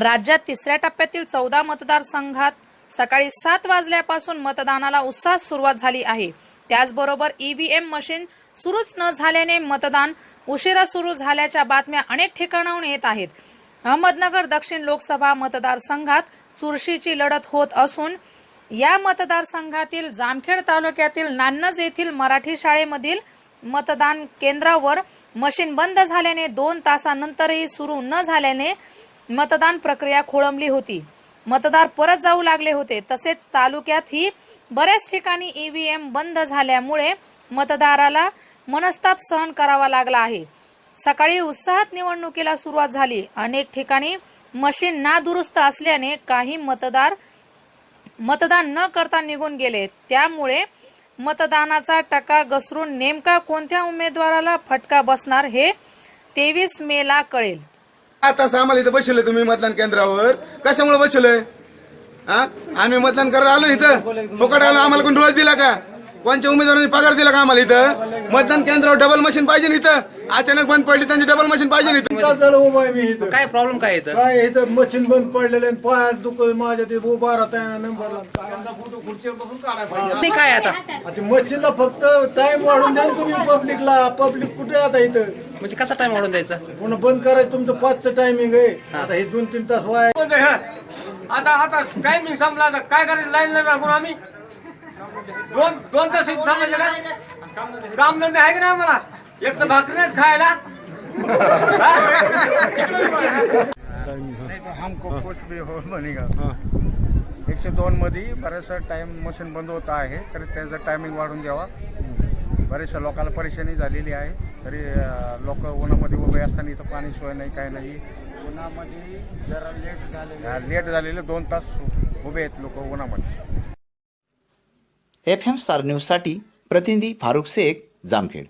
राज्यात तिसऱ्या टप्प्यातील चौदा मतदारसंघात सकाळी सात वाजल्यापासून मतदानाला उत्साहात सुरुवात झाली आहे. त्याचबरोबर ईव्हीएम मशीन सुरूच न झाल्याने मतदान उशिरा सुरू झाल्याच्या बातम्या अनेक ठिकाणाहून येत आहेत. अहमदनगर दक्षिण लोकसभा मतदारसंघात चुरशीची लढत होत असून या मतदारसंघातील जामखेड तालुक्यातील नान्नज येथील मराठी शाळेमधील मतदान केंद्रावर मशीन बंद झाल्याने दोन तासानंतरही सुरू न झाल्याने मतदान प्रक्रिया खोळंबली होती. मतदार परत जाऊ लागले होते. तसेच तालुक्यातही बऱ्याच ठिकाणी ईव्हीएम बंद झाल्यामुळे मतदाराला मनस्ताप सहन करावा लागला आहे. सकाळी उत्साहात निवडणुकीला सुरुवात झाली. अनेक ठिकाणी मशीन नादुरुस्त असल्याने काही मतदार मतदान न करता निघून गेले. त्यामुळे मतदानाचा टका घसरून नेमका कोणत्या उमेदवाराला फटका बसणार हे तेवीस मे ला कळेल. आता आम्हाला इथं बसवलंय तुम्ही मतदान केंद्रावर. कशामुळे बसवलंय? हा? आम्ही मतदान करायला आलो इथं. फुकट आलो आम्हाला कोण रोज दिला का? कोणत्या उमेदवारांनी पगार दिला का आम्हाला इथं? मतदान केंद्रावर डबल मशीन पाहिजे ना इथं. अचानक बंद पडली त्यांची डबल मशीन पाहिजे ना इथं. उभा आहे मी इथं. काय प्रॉब्लेम काय येतं काय इथं? मशीन बंद पडलेले आणि पायात दुख माझ्या ते उभा राहता येणार नंबरला काय? आता? मशीनला फक्त टाइम वाढून द्या तुम्ही पब्लिकला पब्लिक कुठे आहे आता इथं? म्हणजे कसा टाइम वाढून द्यायचा? पुन्हा बंद करायचं तुमचं पाचचं टायमिंग आहे. आता हे दोन तीन तास वाया बंद आहे, हा. आता आता टायमिंग संपला आता काय करायचं? लाईन लागून आम्ही. दोन दोन तास थांबायचं का? काम धंदे आहे की नाही आम्हाला? एक तर भाकरी खायला. नहीं तो हमको कुछ भी हो बनेगा एकशे दोन मध्ये बऱ्याचसा टाइम मशीन बंद होत आहे तरी त्याचं टायमिंग वाढून द्यावा बऱ्याचशा लोकांना परेशानी झालेली आहे. तरी लोक उन्हामध्ये उभे असताना इथं पाणी सोय नाही काय नाही. उन्हामध्ये जरा लेट झाले लेट झालेले दोन तास उभे आहेत लोक उन्हामध्ये. एफ एम स्टार न्यूजसाठी प्रतिनिधी फारुख शेख जामखेड.